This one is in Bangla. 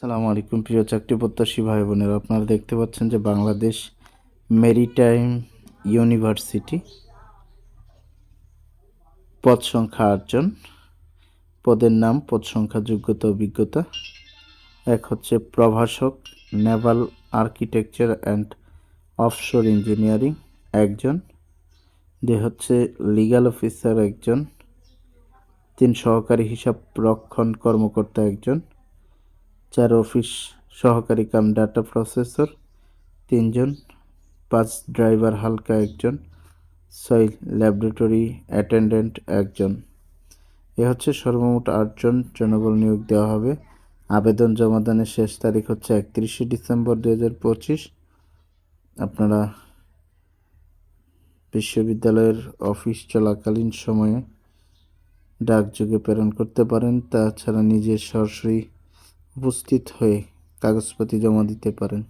সালামু আলাইকুম, প্রিয় চাকরি প্রত্যাশী ভাই বোনেরা। আপনারা দেখতে পাচ্ছেন যে বাংলাদেশ মেরিটাইম ইউনিভার্সিটি পদ সংখ্যা আটজন পদের নাম, পদ সংখ্যা, যোগ্যতা, অভিজ্ঞতা। এক হচ্ছে প্রভাষক, naval architecture and offshore engineering একজন। দুই হচ্ছে লিগ্যাল অফিসার একজন। তিন সহকারী হিসাব রক্ষণ কর্মকর্তা একজন। চার অফিস সহকারী কাম ডাটা প্রসেসর, তিনজন, পাঁচ ড্রাইভার হালকা একজন, ছয় ল্যাবরেটরি অ্যাটেন্ডেন্ট একজন। এ হচ্ছে সর্বমোট আটজন জনবল নিয়োগ দেওয়া হবে। আবেদন জমাদানের শেষ তারিখ হচ্ছে একত্রিশে ডিসেম্বর দু হাজার পঁচিশ। আপনারা বিশ্ববিদ্যালয়ের অফিস চলাকালীন সময়ে ডাকযোগে প্রেরণ করতে পারেন। তাছাড়া নিজের সরাসরি উপস্থিত হয়ে কাগজপাতি জমা দিতে পারেন।